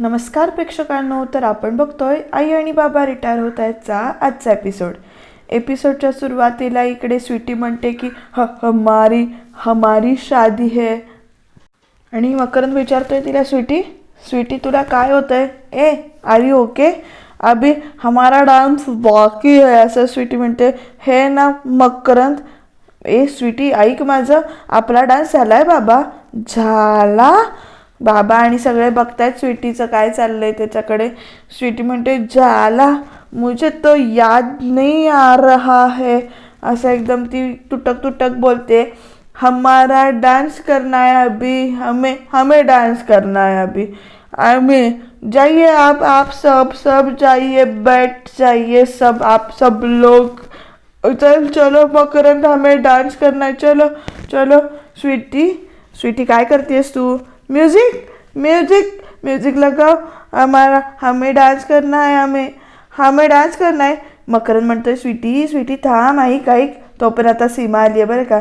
नमस्कार प्रेक्षकांनो तर आपण बघतोय आई आणि बाबा रिटायर होत आहेतचा आजचा एपिसोड एपिसोडच्या सुरुवातीला इकडे स्वीटी म्हणते की ह हमारी हमारी शादी है. आणि मकरंद विचारतोय तिला स्वीटी स्वीटी तुला काय होतंय? ए आर यू ओके अभी हमारा डान्स बाकी है असं स्वीटी म्हणते. हे ना मकरंद ए स्वीटी ऐक माझं आपला डान्स झालाय बाबा. झाला? बाबा आणि सगळे बघतायत स्वीटीचं काय चाललंय त्याच्याकडे. स्वीटी म्हणते झाला मुझे तो याद नहीं आ रहा है. असं एकदम ती तुटक तुटक बोलते. हमारा डांस करना है अभी हमें हमें डांस करना है अभी. आम्ही जाइए आप आप सब सब जाइए बैठ जाइए सब आप सब लोग. चल चलो मकरंद हमें डांस करना है चलो चलो. स्वीटी स्वीटी काय करतेस तू? म्यूजिक म्यूजिक म्यूजिक लगाओ हमारा हमें डांस करना है हमें। हमें डान्स करना आहे मकरंद म्हणतोय स्वीटी स्वीटी थांब ऐक ऐक. तोपर्यंत आता सीमा आली आहे बरं का.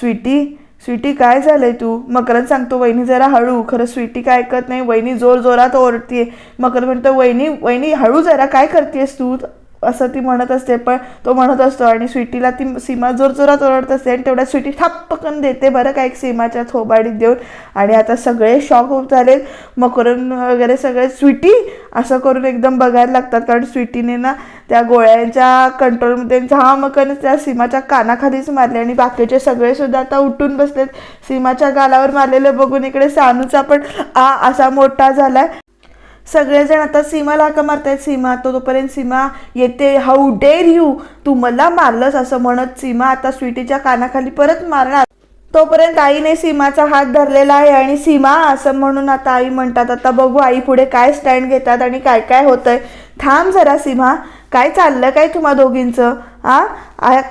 स्वीटी स्वीटी काय झालंय तू? मकरंद सांगतो वहिनी जरा हळू खरं स्वीटी काय ऐकत नाही. वहिनी जोर जोरात ओरडतीये. मकरंद म्हणतो वहिनी वहिनी हळू जरा काय करतेस तू? असं ती म्हणत असते पण तो म्हणत असतो आणि स्वीटीला ती सीमा जोरजोरात ओरडत असते आणि तेवढ्या स्वीटी ठप्पकन देते बरं का एक सीमाच्या थोबाडीत देऊन. आणि आता सगळे शॉक होत झाले मकरंद वगैरे सगळे स्वीटी असं करून एकदम बघायला लागतात कारण स्वीटीने ना त्या गोळ्यांच्या कंट्रोलमध्ये झामकन त्या सीमाच्या कानाखालीच मारले आणि बाकीचे सगळे सुद्धा आता उठून बसलेत. सीमाच्या गालावर मारलेलं बघून इकडे सानूचा पण आ असा मोठा झालाय. सगळेजण आता सीमाला हाका मारतायत. सीमा तो तोपर्यंत सीमा येते. हाऊ डेअर यू तू मला मारलंस असं म्हणत सीमा आता स्वीटीच्या कानाखाली परत मारणार. तोपर्यंत आईने सीमाचा हात धरलेला आहे आणि सीमा असं म्हणून आता आई म्हणतात आता बघू आई पुढे काय स्टँड घेतात आणि काय काय होतंय. थांब जरा सीमा. काय चाललं काय तुम्हा दोघींचं? आ?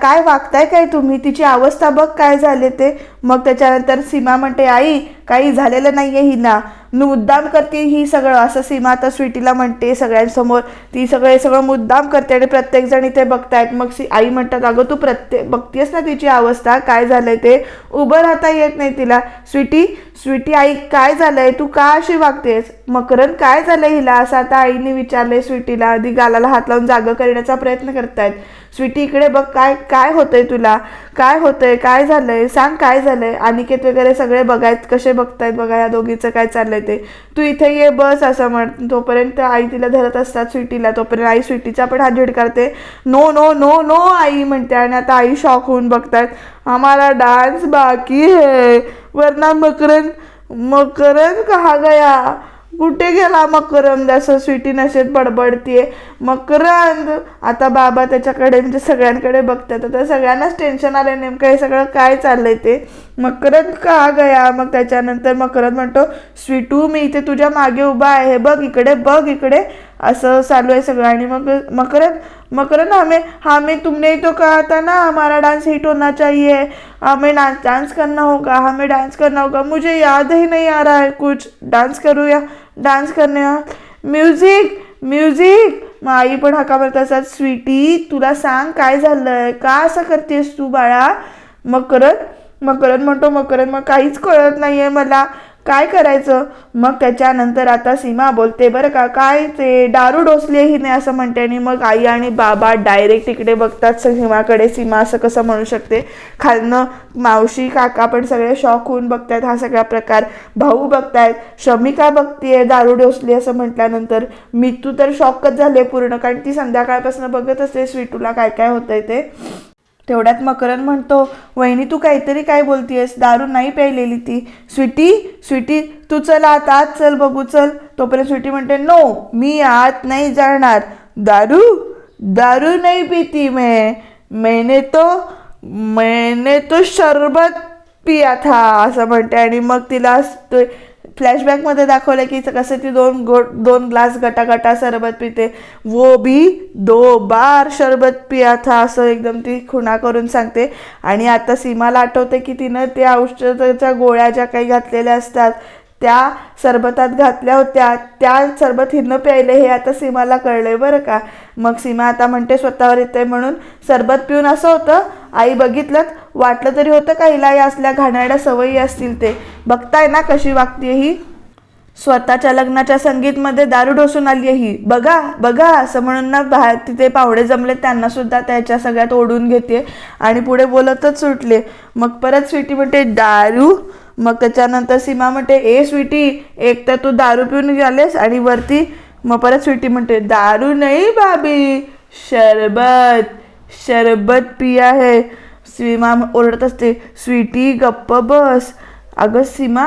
काय वागताय काय तुम्ही? तिची अवस्था बघ काय झाले ते. मग त्याच्यानंतर सीमा म्हणते आई काही झालेलं नाहीये हिना. मी मुद्दाम करते ही सगळं. असं सीमा आता स्वीटीला म्हणते सगळ्यांसमोर. ती सगळे सगळं मुद्दाम करते आणि प्रत्येकजण इथे बघतायत. मग सी आई म्हणतात अगं तू प्रत्येक बघतेस ना तिची अवस्था? काय झालंय ते? उभं राहता येत नाही तिला. स्वीटी स्वीटी आई काय झालंय? तू का अशी वागतेस? मकरंद काय झालंय हिला? असं आता आईने विचारलंय स्वीटीला. आधी गालाला हात लावून जाग करण्याचा प्रयत्न करतायत. स्वीटी इकडे बघ काय काय होतंय तुला? काय होतंय? काय झालंय? सांग काय झालंय? अनिकेत वगैरे सगळे बघायत कसे बघतायत बघा या दोघीचं काय चाललंय ते. तू इथे ये बस असं म्हण. तोपर्यंत आई तिला धरत असतात स्वीटीला. तोपर्यंत आई स्वीटीचा पण हात झिडकारते नो नो नो नो आई म्हणते आणि आता आई शॉक होऊन बघतायत आम्हाला डान्स बाकी है वरना मकरन मकरन कहा गया. कुठे गेला मकरंद असं स्वीटी नशेत बडबडतीये. मकरंद आता बाबा त्याच्याकडे म्हणजे सगळ्यांकडे बघतात. आता सगळ्यांनाच टेन्शन आलं नेमकं हे सगळं काय चाललंय ते. मकरंद का गया? मग त्याच्यानंतर मकरंद म्हणतो स्वीटू मी इथे तुझ्या मागे उभा आहे. बघ इकडे बघ इकडे. असं चालू आहे सगळं. आणि मग मकरंद मकरंद हमें हमें तुमने तो कहा था ना हमारा डांस हिट होना चाहिए. हमें डांस डांस करना होगा हमें डांस करना होगा. मुझे याद ही नहीं आ रहा है कुछ. डांस करूया? डान्स करने म्युझिक म्युझिक मग आई पण हका मारत असतात स्वीटी तुला सांग काय झालंय? का असं करतेस तू बाळा? मकरंद मकरंद म्हणतो मकरंद मग काहीच कळत नाही आहे मला. काय करायचं? मग त्याच्यानंतर आता सीमा बोलते बरं का काय ते दारू डोसली नाही असं म्हणते आणि मग आई आणि बाबा डायरेक्ट इकडे बघतात सीमाकडे सीमा असं कसं म्हणू शकते? खालनं मावशी काका पण सगळे शॉक होऊन बघतायत हा सगळा प्रकार. भाऊ बघतायत शमिका बघतीये दारू डोसली असं म्हटल्यानंतर मितू तर शॉकच झाले पूर्ण कारण ती संध्याकाळपासून बघत असते स्वीटूला काय काय होतंय ते. तेवढ्यात मकरन म्हणतो वहिनी तू काहीतरी काय बोलतीयस? दारू नाही प्यायलेली ती. स्वीटी स्वीटी तू चल आत आत चल बघू चल. तोपर्यंत स्वीटी म्हणते नो मी आत नाही जाणार. दारू? दारू नाही पिती मैं मैंने तो मैंने तो शरबत पिया था असं म्हणते. आणि मग तिला फ्लॅशबॅकमध्ये दाखवलं की कसं ती दोन गो दोन ग्लास गटागटा सरबत पिते. वो भी दो बार सरबत पिया था असं एकदम ती खुणा करून सांगते. आणि आता सीमाला आठवते की तिनं त्या औषधाच्या गोळ्या ज्या काही घातलेल्या असतात त्या सरबतात घातल्या होत्या. त्या सरबत हिनं प्यायले हे आता सीमाला कळलंय बरं का. मग सीमा आता म्हणते स्वतःवर येते म्हणून सरबत पिऊन असं होतं. आई बघितलं वाटलं तरी होतं का हिला या असल्या घाणाऱ्या सवयी असतील ते? बघताय ना कशी वागते ही? स्वतःच्या लग्नाच्या संगीतमध्ये दारू ढोसून आली आहे ही. बघा बघा असं म्हणून ना बाहेर तिथे पाहुणे जमले त्यांना सुद्धा त्याच्या सगळ्यात ओढून घेते आणि पुढे बोलतच सुटले. मग परत स्वीटी म्हणते दारू? मग त्याच्यानंतर सीमा म्हणते ए स्वीटी एक तर तू दारू पिऊन गेलेस आणि वरती मग परत स्वीटी म्हणते दारू नाही भाभी शरबत शरबत पिया है. सीमा ओरडत असते स्वीटी गप्प बस. अगं सीमा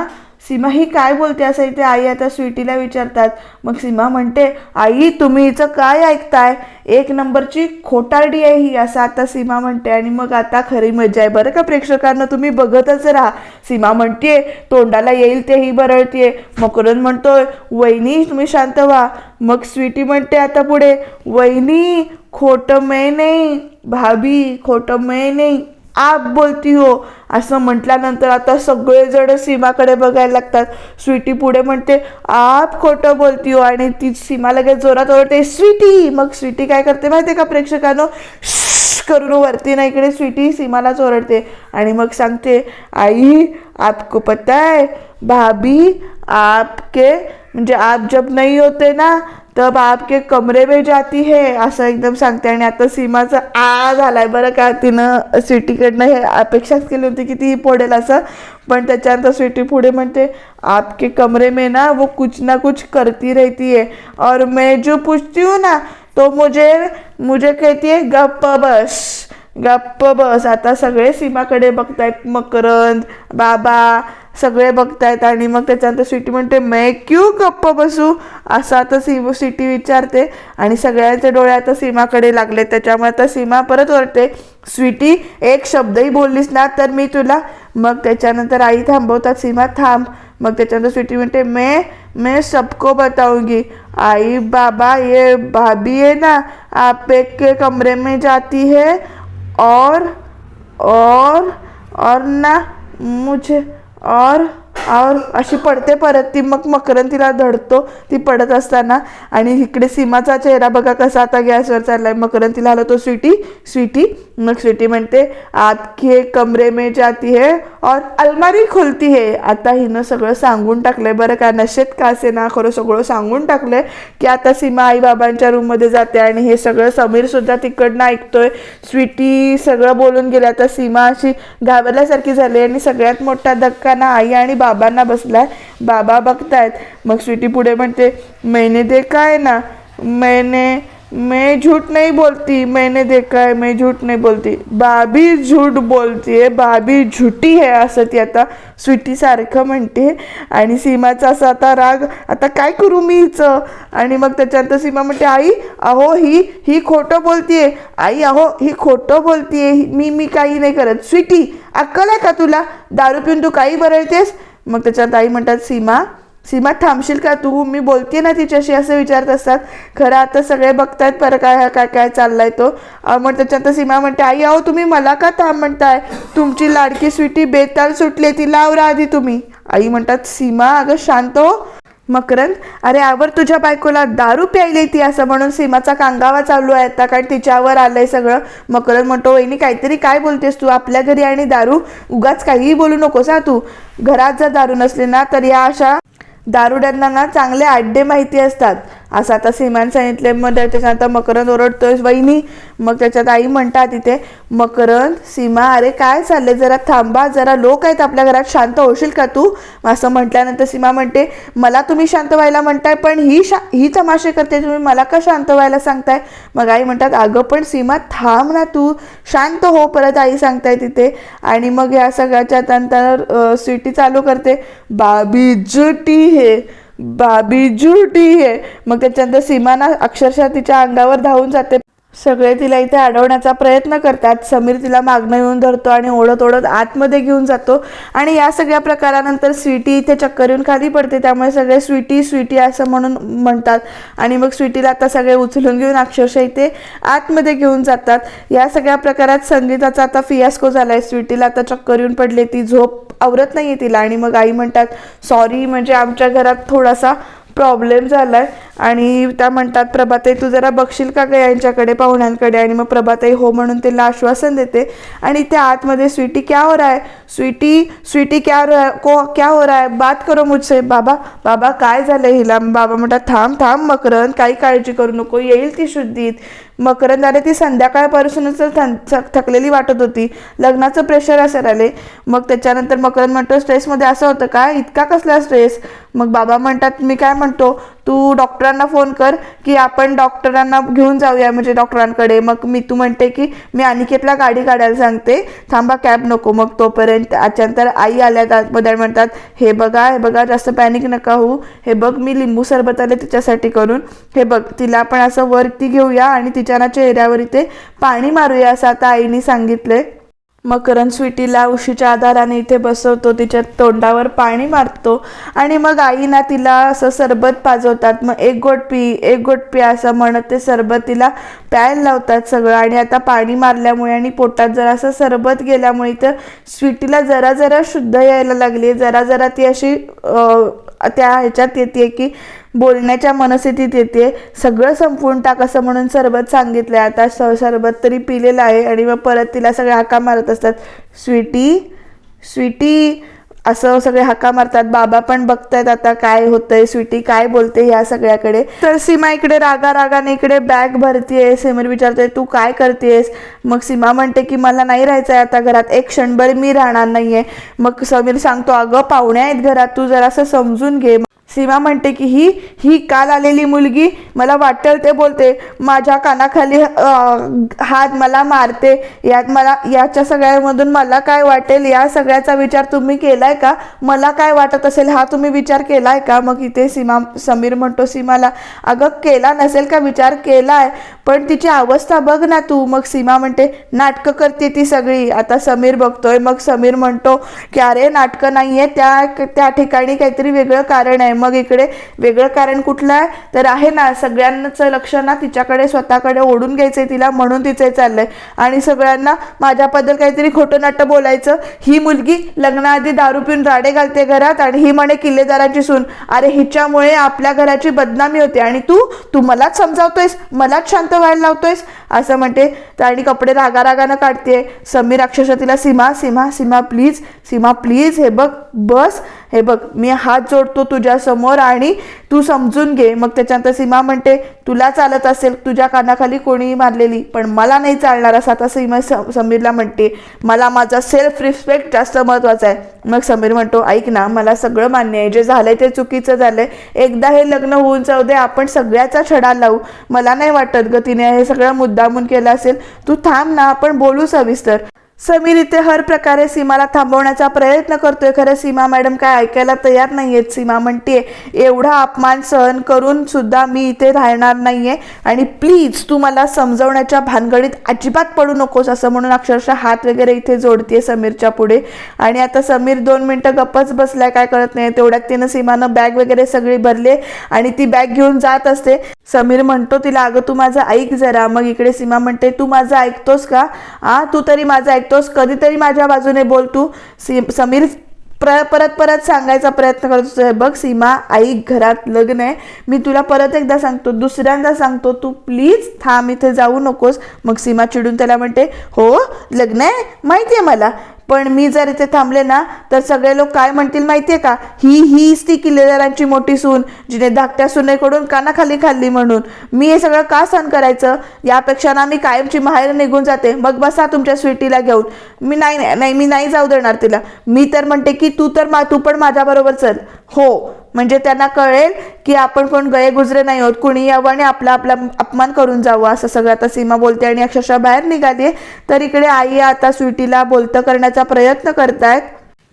सीमा ही काय बोलते असं इथे आई आता स्वीटीला विचारतात. मग सीमा म्हणते आई तुम्ही हिचं काय ऐकताय? एक नंबरची खोटारडी आहे ही असं आता सीमा म्हणते. आणि मग आता खरी मजा आहे. बरं का प्रेक्षकांना तुम्ही बघतच राहा. सीमा म्हणते तोंडाला येईल तेही बरळतीये. मकरन म्हणतोय वहिनी तुम्ही शांत व्हा. मग स्वीटी म्हणते आता पुढे वहिनी खोटं मै नाही भाभी खोटं मै नाही. आप बोलती हो. असं म्हटल्यानंतर आता सगळेजण सीमाकडे बघायला लागतात. स्वीटी पुढे म्हणते आप खोटं बोलती हो. आणि ती सीमा लगेच जोरात ओरडते स्वीटी! मग स्वीटी काय करते माहिती का प्रेक्षकांनो? करून वरती ना इकडे स्वीटी सीमालाच ओरडते. आणि मग सांगते आई आपको पता है भाभी आपके म्हणजे आप जब नाही होते ना तर बाप आपके कमरे में जाती है असं एकदम सांगते. आणि आता सीमाचा आ झालाय बरं का तिनं स्वीटीकडनं हे अपेक्षाच केली होती की ती पडेल असं. पण त्याच्यानंतर स्वीटी पुढे म्हणते आपके कमरे में ना वो कुछ ना कुछ करती रहती है. और मैं जो पूछती हूँ ना तो मुझे मुझे कहती है गप्प बस गप्प बस. आता सगळे सीमाकडे बघतायत मकरंद बाबा सगळे बघतायत आणि मग त्याच्यानंतर स्वीटी म्हणते मै क्यू गप्प बसू? असं आता सी स्वीटी विचारते आणि सगळ्यांचे डोळे आता सीमाकडे लागले. त्याच्यामुळे आता सीमा परत ओरते स्वीटी एक शब्दही बोललीस ना तर मी तुला मग त्याच्यानंतर आई थांबवतात सीमा थांब. मग त्याच्यानंतर स्वीटी म्हणते मे मैं सबको बताऊंगी. आई बाबा ये भाभी है ना आप एक के कमरे में जाती है और और और ना मुझे और और अशी पडते परत ती मग मकरन तिला धडतो ती पडत असताना. आणि इकडे सीमाचा चेहरा बघा कसा आता गॅसवर चाललाय. मकरन तिला आला तो स्वीटी स्वीटी. मग स्वीटी म्हणते आत की कमरे में जाती है और अलमारी खुलती है. आता हिनं सगळं सांगून टाकलंय. बरं का नशेत का असे ना खरं सगळं सांगून टाकलंय की आता सीमा आई बाबांच्या रूममध्ये जाते आणि हे सगळं समीर सुद्धा तिकडनं ऐकतोय. स्वीटी सगळं बोलून गेले. आता सीमा अशी घाबरल्यासारखी झाली आणि सगळ्यात मोठा धक्का ना आई आणि बाबांना बसलाय. बाबा बघतायत. मग स्वीटी पुढे म्हणते मैंने देखा आहे ना. मैंने मैं झूठ नहीं बोलती. मैंने देखा आहे मैं झूठ नाही बोलती. भाभी झूठ बोलतीये. बाबी भाभी झुटी आहे असं ती आता स्वीटी सारखं म्हणते. आणि सीमाचा असा आता राग आता काय करू मी हिचं? आणि मग त्याच्यानंतर सीमा म्हणते आई अहो ही ही खोटं बोलतीये. आई अहो ही खोटं बोलतीये. मी मी काही नाही करत. स्वीटी अक्कल आहे का तुला? दारू पिऊन तू काही बरळतेस मग त्याच्यात आई म्हणतात सीमा सीमा थांबशील का तू? मी बोलते ना तिच्याशी असं विचारत असतात. खरं आता सगळे बघतायत पर काय काय काय चाललाय तो. मग त्याच्यानंतर सीमा म्हणते आई अहो तुम्ही मला का थांब म्हणताय? तुमची लाडकी स्वीटी बेताल सुटली ती लावरा आधी तुम्ही. आई म्हणतात सीमा अगं शांत हो. मकरंद अरे आवर तुझ्या बायकोला दारू प्यायली ती असं म्हणून सीमाचा कांगावा चालू आहे आता कारण तिच्यावर आलंय सगळं. मकरंद म्हणतो वहिनी काहीतरी काय बोलतेस तू? आपल्या घरी आणि दारू उगाच काहीही बोलू नकोस हा तू. घरात जर दारू नसली ना तर या अशा दारुड्यांना ना चांगले आड्डे माहिती असतात. असं आता सीमान सांगितले मग त्याच्यात आता मकरंद ओरडतोय वहिनी. मग त्याच्यात आई म्हणतात तिथे मकरंद सीमा अरे काय चाललंय? जरा थांबा जरा लोक आहेत आपल्या घरात शांत होशील का तू? असं म्हटल्यानंतर सीमा म्हणते मला तुम्ही शांत व्हायला म्हणताय पण ही शा ही तमाशे करते तुम्ही मला का शांत व्हायला सांगताय? मग आई म्हणतात अगं पण सीमा थांब ना तू शांत हो परत आई सांगताय तिथे आणि मग या सगळ्याच्या नंतर अं, स्वीटी चालू करते बाबी जुटी हे. बाबी झुटी आहे. मग त्याच्यानंतर सीमाना अक्षरशः तिच्या अंगावर धावून जाते. सगळे तिला इथे अडवण्याचा प्रयत्न करतात. समीर तिला मागणं येऊन धरतो आणि ओढत ओढत आतमध्ये घेऊन जातो. आणि या सगळ्या प्रकारानंतर स्वीटी इथे चक्कर येऊन खाली पडते. त्यामुळे सगळे स्वीटी स्वीटी असं म्हणून म्हणतात. आणि मग स्वीटीला आता सगळे उचलून घेऊन अक्षरशः इथे आतमध्ये घेऊन जातात. या सगळ्या प्रकारात संगीताचा आता फियास्को झाला आहे स्वीटीला आता चक्कर येऊन पडले ती झोप आवरत नाही आहे तिला. आणि मग आई म्हणतात सॉरी म्हणजे आमच्या घरात थोडासा प्रॉब्लेम झालाय. आणि त्या म्हणतात प्रभाताई तू जरा बघशील का ग यांच्याकडे पाहुण्यांकडे? आणि मग प्रभाताई हो म्हणून तिला आश्वासन देते. आणि त्या आतमध्ये स्वीटी क्या हो रहा है? स्वीटी स्वीटी क्या हो रहा को क्या हो रहा है? बात करो मुझसे बाबा. बाबा काय झालं हिला? बाबा म्हणतात थांब थांब मकरंद काही काळजी करू नको येईल ती शुद्धीत. मकरंद ती संध्याकाळपासूनच थक- थकलेली वाटत होती. लग्नाचं प्रेशर असं आले मग त्याच्यानंतर मकरंद म्हणतो स्ट्रेसमध्ये असं होतं का? इतका कसला स्ट्रेस मग बाबा म्हणतात मी काय म्हणतो? तू डॉक्टरांना फोन कर की आपण डॉक्टरांना घेऊन जाऊया म्हणजे डॉक्टरांकडे मग मी तू म्हणते की मी अनिकेतला गाडी काढायला सांगते. थांबा कॅब नको. मग तोपर्यंत त्याच्यानंतर आई आल्या आतमध्ये म्हणतात हे बघा हे बघा जास्त पॅनिक नका होऊ. हे बघ मी लिंबू सरबत आले तिच्यासाठी करून. हे बघ तिला आपण असं वरती घेऊया आणि तिच्या सिंचना चेहऱ्यावर इथे पाणी मारूया असं आता आईने सांगितलंय मकरन स्वीटीला उशीच्या आधाराने इथे बसवतो तिच्या तोंडावर पाणी मारतो आणि मग आई ना तिला असं सरबत पाजवतात. मग एक गोट पी एक गोट पी असं म्हणत ते सरबत तिला प्यायला लावतात सगळं आणि आता पाणी मारल्यामुळे आणि पोटात जरा असं सरबत गेल्यामुळे तर स्वीटीला जरा जरा शुद्ध यायला लागली जरा जरा ती अशी त्या ह्याच्यात येते की बोलण्याच्या मनस्थितीत येते सगळं संपवून टाक असं म्हणून सरबत सांगितलं आहे आता स सरबत तरी पिलेलं आहे आणि मग परत तिला सगळ्या हाका मारत असतात. स्वीटी स्वीटी असं सगळे हक्का मारतात बाबा पण बघतायत आता काय होतंय स्वीटी काय बोलते ह्या सगळ्याकडे. तर सीमा इकडे रागा रागाने इकडे बॅग भरतीये समीर विचारतोय तू काय करतेस मग सीमा म्हणते की मला नाही राहायचंय आता घरात एक क्षणभर मी राहणार नाहीये. मग समीर सांगतो अगं पाहुणे आहेत घरात तू जरासं समजून घे. सीमा म्हणते की ही ही काल आलेली मुलगी मला वाटेल ते बोलते माझ्या कानाखाली हात मला मारते यात मला याच्या सगळ्यामधून मला काय वाटेल या सगळ्याचा विचार तुम्ही केलाय का? मला काय वाटत असेल हा तुम्ही विचार केलाय का? मग इथे सीमा समीर म्हणतो सीमाला अगं केला नसेल का विचार? केलाय पण तिची अवस्था बघ ना तू. मग सीमा म्हणते नाटकं करते ती सगळी. आता समीर बघतोय मग समीर म्हणतो की अरे नाटकं नाहीये त्या त्या ठिकाणी काहीतरी वेगळं कारण आहे. मग इकडे वेगळं कारण कुठलं आहे? तर आहे ना सगळ्यांचं लक्ष ना तिच्याकडे स्वतःकडे ओढून घ्यायचंय तिला म्हणून तिचे चाललंय. आणि सगळ्यांना माझ्याबद्दल काहीतरी खोटं नाटं बोलायचं. ही मुलगी लग्नाआधी दारू पिऊन राडे घालते घरात आणि ही म्हणे किल्लेदाराची सून. अरे हिच्यामुळे आपल्या घराची बदनामी होते. आणि तू तू मलाच समजावतोयस मलाच शांत व्हायला लावतोयस असं म्हणते. तर आणि कपडे रागा रागानं काढते. समीर अक्षरशः तिला सीमा सीमा सीमा प्लीज सीमा प्लीज हे बघ बस हे बघ मी हात जोडतो तुझ्या समोर आणि तू समजून घे. मग त्याच्यानंतर सीमा म्हणते तुला चालत असेल तुझ्या कानाखाली कोणीही मारलेली पण मला नाही चालणार असं आता सीमा समीरला म्हणते. मला माझा सेल्फ रिस्पेक्ट जास्त महत्त्वाचा आहे. मग समीर म्हणतो ऐक ना मला सगळं मान्य आहे. जे झालंय ते चुकीचं झालंय. एकदा हे लग्न होऊन जाऊ दे आपण सगळ्याचा छडा लावू. मला नाही वाटत ग तिने हे सगळं मुद्दामून केलं असेल. तू थांब ना आपण बोलू सविस्तर. समीर इथे हर प्रकारे सीमाला थांबवण्याचा प्रयत्न करतोय. खरं सीमा मॅडम काय ऐकायला तयार नाहीयेत. सीमा म्हणते एवढा अपमान सहन करून सुद्धा मी इथे राहणार नाहीये आणि प्लीज तू मला समजवण्याच्या भानगडीत अजिबात पडू नकोस असं म्हणून अक्षरशः हात वगैरे इथे जोडतीये समीरच्या पुढे. आणि आता समीर दोन मिनटं गप्पच बसलाय काय कळत नाही तेवढ्यात तिनं सीमानं बॅग वगैरे सगळी भरले आणि ती बॅग घेऊन जात असते. समीर म्हणतो तिला अगं तू माझं ऐक जरा. मग इकडे सीमा म्हणते तू माझं ऐकतोस का? आ तू तरी माझं ऐकतोस कधीतरी माझ्या बाजूने बोल तू. सी समीर प्र परत परत सांगायचा प्रयत्न करतो बघ सीमा आई घरात लग्न आहे मी तुला परत एकदा सांगतो दुसऱ्यांदा सांगतो तू प्लीज थांब इथे जाऊ नकोस. मग सीमा चिडून त्याला म्हणते हो लग्न आहे माहिती आहे मला. पण मी जर इथे थांबले ना तर सगळे लोक काय म्हणतील माहितीये का? ही हीच ती किल्लेदारांची मोठी सून जिने धाकट्या सुनेकडून कानाखाली खाल्ली म्हणून. मी हे सगळं का सहन करायचं? यापेक्षा ना मी कायमची माहेर निघून जाते. मग बसा तुमच्या स्वीटीला घेऊन. मी नाही नाही नाही, मी नाही जाऊ देणार तिला. मी तर म्हणते की तू तर मा तू पण माझ्याबरोबर चल. हो. म्हणजे त्यांना कळेल की आपण कोण गये गुजरे नाही होत कुणी यावं आणि आपला आपला अपमान करून जावं असं सगळं आता सीमा बोलते आणि अक्षरशः बाहेर निघाली तर इकडे आई आता स्वीटीला बोलतं करण्याचा प्रयत्न करतायत.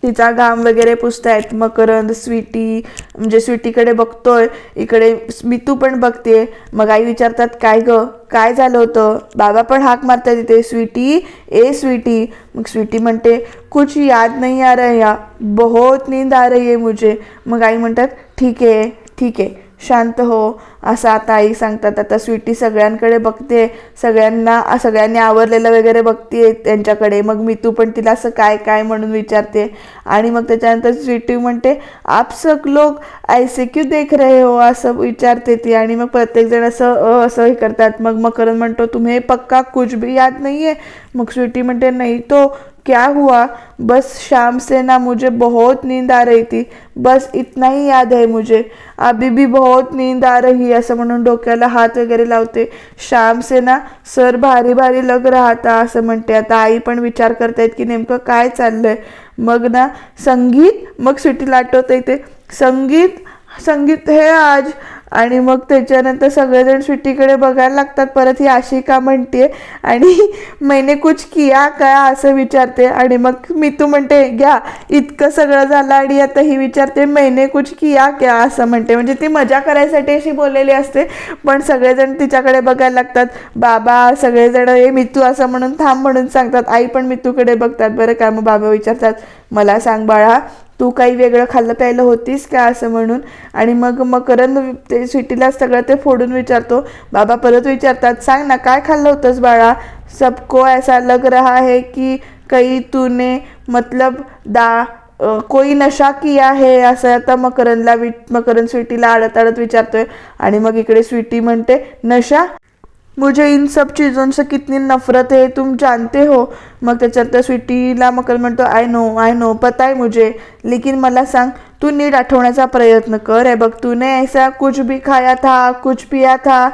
तिचा घाम वगैरे पुसतायत मकरंद स्वीटी म्हणजे स्वीटीकडे बघतोय इकडे स्मितू पण बघते. मग आई विचारतात काय ग? काय झालं होतं? बाबा पण हाक मारतात तिथे स्वीटी ए स्वीटी. मग स्वीटी म्हणते कुछ याद नाही आ रहा या बहुत नींद आ रही है मुझे. मग आई म्हणतात ठीक आहे ठीक आहे. शांत हो असं आता आई सांगतात आता स्वीटी सगळ्यांकडे बघते सगळ्यांना सगळ्यांनी आवरलेलं वगैरे बघते त्यांच्याकडे मग मी तू पण तिला असं काय काय म्हणून विचारते? आणि मग त्याच्यानंतर स्वीटी म्हणते आप सब लोक ऐसे क्यू देख रहे हो? असं विचारते ती. आणि मग प्रत्येकजण असं अ असं हे करतात. मग मकरन म्हणतो तुम्ही पक्का कुछ भी याद नाही आहे मग स्वीटी म्हणते नाही तो क्या हुआ? बस शाम से ना मुझे बहुत नींद आ रही थी। बस इतना ही याद है मुझे। अभी भी बहुत नींद आ रही है असं म्हणून डोक्याला हात वगैरे लावते। शाम से ना सर भारी भारी लग रहा था असं म्हणते आता आई पण विचार करतायत की नेमकं काय चाललंय? मग ना संगीत मग सुटीला आठवतं इथे संगीत संगीत हे आज आणि मग त्याच्यानंतर सगळेजण सुट्टीकडे बघायला लागतात. परत ही आशिका म्हणते आणि मैने कुछ किया का असं विचारते. आणि मग मी तू म्हणते घ्या इतकं सगळं झालं आणि आता ही विचारते मैने कुछ किया क्या असं म्हणते. म्हणजे ती मजा करायसाठी अशी बोललेली असते पण सगळेजण तिच्याकडे बघायला लागतात. बाबा सगळेजण ए मितू असं म्हणून थांब म्हणून सांगतात. आई पण मितूकडे बघतात. बरं काय मग बाबा विचारतात. मला सांग बाळा तू काही वेगळं खाल्लं प्यायलं होतीस का असं म्हणून? आणि मग मकरंद ते सिटीला सगळं ते फोडून विचारतो बाबा परत विचारतात सांग ना काय खाल्लं होतंस बाळा? सबको ऐसा लग रहा है की काही तूने मतलब दा कोई नशा किया है? असं आता मकरंदला वि मकरंद स्वीटीला आडत आडत विचारतोय. आणि मग इकडे स्वीटी म्हणते नशा? मुझे इन सब चीज़ों से कितनी नफरत है तुम जानते हो। मग त्याच्यात त्या स्वीटीला मकर म्हणतो आय नो आय नो पता है मुझे। लेकिन मला सांग तू नीट आठवण्याचा प्रयत्न कर है बघ तूने ऐसा कुछ भी खाया था कुछ पिया था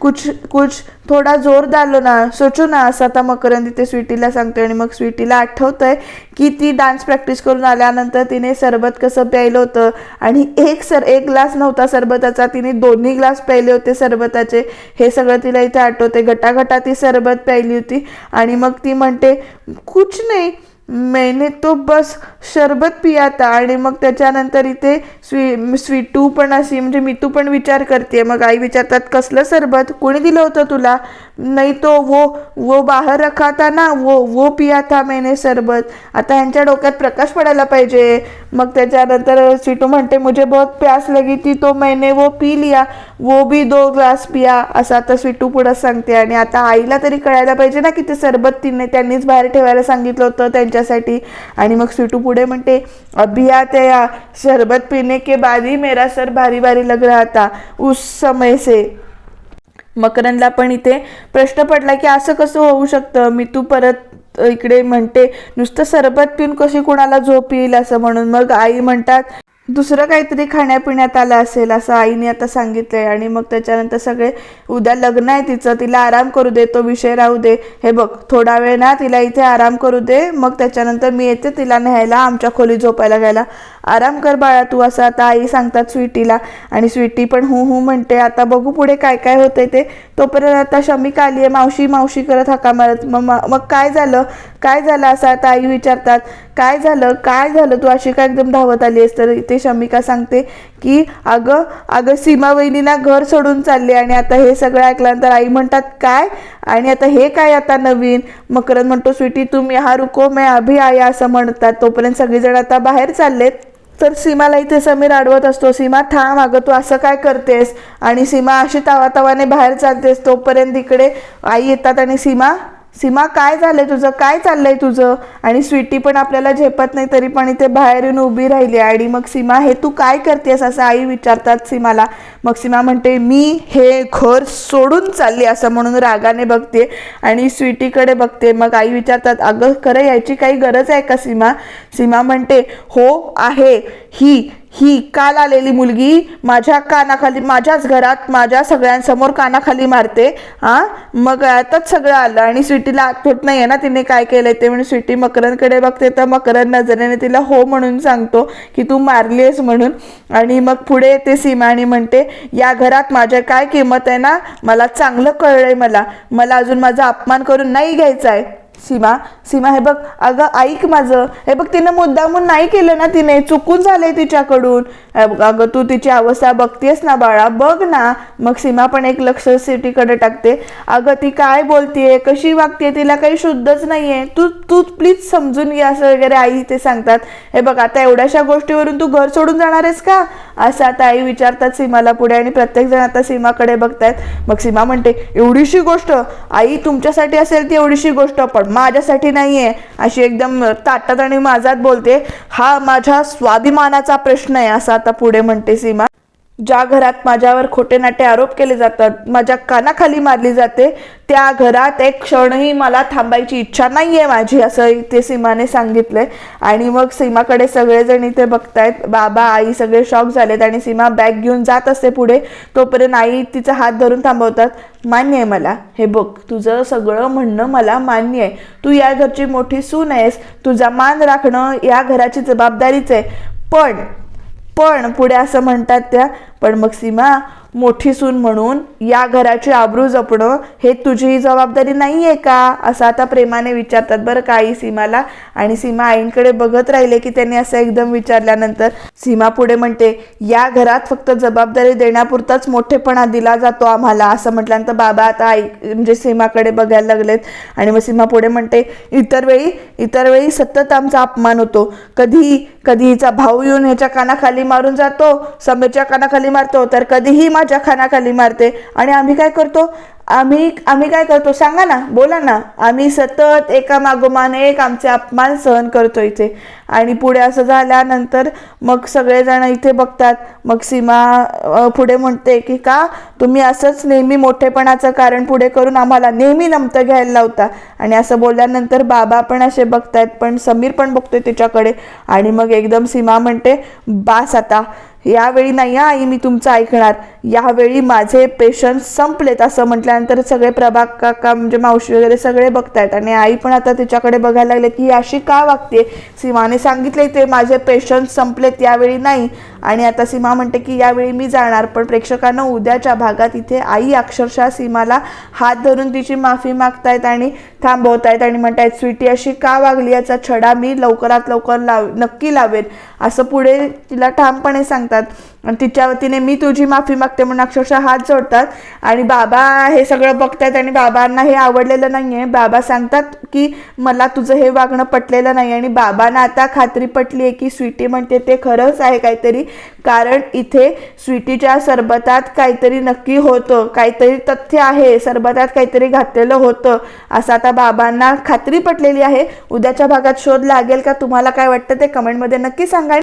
कुछ कुछ थोडा जोर दालो ना. सोचो ना असं आता मकरंद ते स्वीटीला सांगते आणि मग स्वीटीला आठवतंय की ती डान्स प्रॅक्टिस करून आल्यानंतर तिने सरबत कसं प्यायलं होतं. आणि एक सर एक ग्लास नव्हता सरबताचा तिने दोन्ही ग्लास प्यायले होते सरबताचे. हे सगळं तिला इथे आठवते गटागटा ती सरबत प्यायली होती. आणि मग ती म्हणते कुछ नाही. मैने तो बस शरबत पिया था आणि मग त्याच्यानंतर इथे स्वी स्वीटू पण अशी म्हणजे मी तू पण विचार करते मग आई विचारतात कसलं सरबत कोणी दिलं होतं तुला? नाही तो वो वो बाहेर रखा था ना वो वो पिया था मैंने सरबत. आता ह्यांच्या डोक्यात प्रकाश पडायला पाहिजे. मग त्याच्यानंतर स्वीटू म्हणते मुझे बहुत प्यास लगी थी तो मैंने वो पी लिया. वो भी दो ग्लास पिया असं आता स्वीटू पुढं सांगते. आणि आता आईला तरी कळायला पाहिजे ना की ते सरबत तिने त्यांनीच बाहेर ठेवायला सांगितलं होतं त्यांच्यासाठी. आणि मग स्वीटू पुढे म्हणते अभिया ते सरबत शरबत पीने के बाद ही मेरा सर भारी भारी लग रहा था उस समय से. मकरंदला पण इथे प्रश्न पडला की असं कसं होऊ शकतं? मी तू परत इकडे म्हणते नुसतं सरबत पिऊन कशी कुणाला झोप येईल असं म्हणून. मग आई म्हणतात दुसरं काहीतरी खाण्यापिण्यात आलं असेल असं आईने आता सांगितलंय. आणि मग त्याच्यानंतर सगळे उद्या लग्न आहे तिचं तिला आराम करू दे तो विषय राहू दे. हे बघ थोडा वेळ ना तिला इथे आराम करू दे. मग त्याच्यानंतर मी येते तिला न्यायला आमच्या खोली झोपायला घ्यायला. आराम कर बाळा तू असं आता आई सांगतात स्वीटीला आणि स्वीटी पण हू हू म्हणते आता बघू पुढे काय काय होतंय ते. तोपर्यंत आता शमिका आली आहे मावशी मावशी करत हाका मारत मग मग काय झालं? काय झालं असं आता आई विचारतात? काय झालं? काय झालं? तू अशी काय एकदम धावत आली आहेस तर इथे शमिका सांगते की अगं अगं सीमा वहिनीना घर सोडून चालले आणि आता हे सगळं ऐकल्यानंतर आई म्हणतात काय? आणि आता हे काय आता नवीन? मकरंद म्हणतो स्वीटी तुम्ही हा रुको मैं अभी आया असं म्हणतात. तोपर्यंत सगळेजण आता बाहेर चाललेत. तर सीमाला इथे समीर अडवत असतो. सीमा थांब अगं तू असं काय करतेस? आणि सीमा अशी तावातावाने बाहेर चालतेस. तोपर्यंत इकडे आई येतात आणि सीमा सीमा काय झालंय तुझं? काय चाललंय तुझं? आणि स्वीटी पण आपल्याला झेपत नाही तरी पण इथे बाहेर येऊन उभी राहिली आणि मग सीमा हे तू काय करतेस? असं आई विचारतात सीमाला. मग सीमा म्हणते मी हे घर सोडून चालली असं म्हणून रागाने बघते आणि स्वीटीकडे बघते. मग आई विचारतात अगं खरं यायची काही गरज आहे का सीमा? सीमा म्हणते हो आहे. ही ही काल आलेली मुलगी माझ्या कानाखाली माझ्याच घरात माझ्या सगळ्यांसमोर कानाखाली मारते हा? मग आताच सगळं आलं आणि स्वीटीला आठवत नाही आहे ना तिने काय केलंय ते म्हणून स्वीटी मकरंदकडे बघते तर मकरंद नजरेने तिला हो म्हणून सांगतो की तू मारली आहेस म्हणून. आणि मग पुढे येते सीमा आणि म्हणते या घरात माझ्या काय किंमत आहे ना? मला चांगलं कळलं आहे मला. मला अजून माझा अपमान करून नाही घ्यायचा आहे सीमा सीमा हे बघ अगं ऐक माझं. हे बघ तिनं मुद्दामून नाही केलं ना तिने. चुकून झालंय तिच्याकडून. अगं तू तिची अवस्था बघतेस ना बाळा. बघ ना. मग सीमा पण एक लक्ष सिटीकडे टाकते. अगं ती काय बोलतीये? कशी वागते तिला काही शुद्धच नाहीये. तू तू प्लीज समजून घे असं वगैरे आई ते सांगतात. हे बघ आता एवढ्याशा गोष्टीवरून तू घर सोडून जाणार आहेस का? असं आता आई विचारतात सीमाला पुढे आणि प्रत्येक जण आता सीमाकडे बघतायत. मग सीमा म्हणते एवढीशी गोष्ट. आई तुमच्यासाठी असेल ती एवढीशी गोष्ट पण माझ्यासाठी नाहीये. अशी एकदम ताटात आणि माझात बोलते. हा माझ्या स्वाभिमानाचा प्रश्न आहे असं आता पुढे म्हणते सीमा. ज्या घरात माझ्यावर खोटे नाटे आरोप केले जातात माझ्या कानाखाली मारली जाते त्या घरात एक क्षणही मला थांबायची इच्छा नाहीये माझी असं इथे सीमाने सांगितलंय आणि मग सीमाकडे सगळेजण इथे बघतायत. बाबा आई सगळे शॉक झालेत आणि सीमा बॅग घेऊन जात असते पुढे. तोपर्यंत आई तिचा हात धरून थांबवतात. मान्य आहे मला. हे बघ तुझं सगळं म्हणणं मला मान्य आहे. तू या घरची मोठी सून आहेस. तुझा मान राखणं या घराची जबाबदारीच आहे. पण पण पुढे असं म्हणतात त्या पण मग सीमा मोठी सून म्हणून या घराची आबरू जपणं हे तुझी जबाबदारी नाही आहे का? असं आता प्रेमाने विचारतात बरं का आई सीमाला. आणि सीमा आईंकडे बघत राहिले की त्यांनी असं एकदम विचारल्यानंतर सीमा पुढे म्हणते या घरात फक्त जबाबदारी देण्यापुरताच मोठेपणा दिला जातो आम्हाला असं म्हटल्यानंतर बाबा आता आई म्हणजे सीमाकडे बघायला लागलेत. आणि मग सीमा पुढे म्हणते इतर वेळी इतर वेळी सतत आमचा अपमान होतो. कधी कधी हिचा भाऊ येऊन ह्याच्या कानाखाली मारून जातो समीरच्या कानाखाली मारतो. तर कधीही माझ्या खानाखाली मारते. आणि आम्ही काय करतो? आम्ही आम्ही काय करतो? सांगा ना बोला ना. आम्ही सतत एका मागोमान एक आमचे अपमान सहन करतो इथे. आणि पुढे असं झाल्यानंतर मग सगळेजण इथे बघतात. मग सीमा पुढे म्हणते की का? तुम्ही असंच नेहमी मोठेपणाचं कारण पुढे करून आम्हाला नेहमी नमतं घ्यायला लावता. आणि असं बोलल्यानंतर बाबा पण असे बघतायत. पण समीर पण बघतोय तिच्याकडे. आणि मग एकदम सीमा म्हणते बास आता. यावेळी नाही आई मी तुमचं ऐकणार. यावेळी माझे पेशन्स संपलेत असं म्हटल्यानंतर सगळे प्रभाग काका म्हणजे मावशी वगैरे सगळे बघतायत. आणि आई पण आता तिच्याकडे बघायला लागले की अशी का वागते सीमाने सांगितले ते माझे पेशन्स संपलेत यावेळी नाही. आणि आता सीमा म्हणते की यावेळी मी जाणार पण प्रेक्षकांना उद्याच्या भागात इथे आई अक्षरशः सीमाला हात धरून तिची माफी मागतायत आणि थांबवतायत आणि म्हणतायत स्वीटी अशी का वागली याचा छडा? मी लवकरात लवकर लाव नक्की लावेन. असं पुढे तिला ठामपणे सांगतात. आणि तिच्या वतीने मी तुझी माफी मागते म्हणून अक्षरशः हात जोडतात. आणि बाबा हे सगळं बघतात आणि बाबांना हे आवडलेलं नाही आहे बाबा सांगतात की मला तुझं हे वागणं पटलेलं नाही आणि बाबांना आता खात्री पटली आहे की स्वीटी म्हणते ते खरंच आहे काहीतरी. कारण इथे स्वीटीच्या सरबतात काहीतरी नक्की होतं. काहीतरी तथ्य आहे. सरबतात काहीतरी घातलेलं होतं. असं आता बाबांना खात्री पटलेली आहे. उद्याच्या भागात शोध लागेल का? तुम्हाला काय वाटतं ते कमेंटमध्ये नक्की सांगा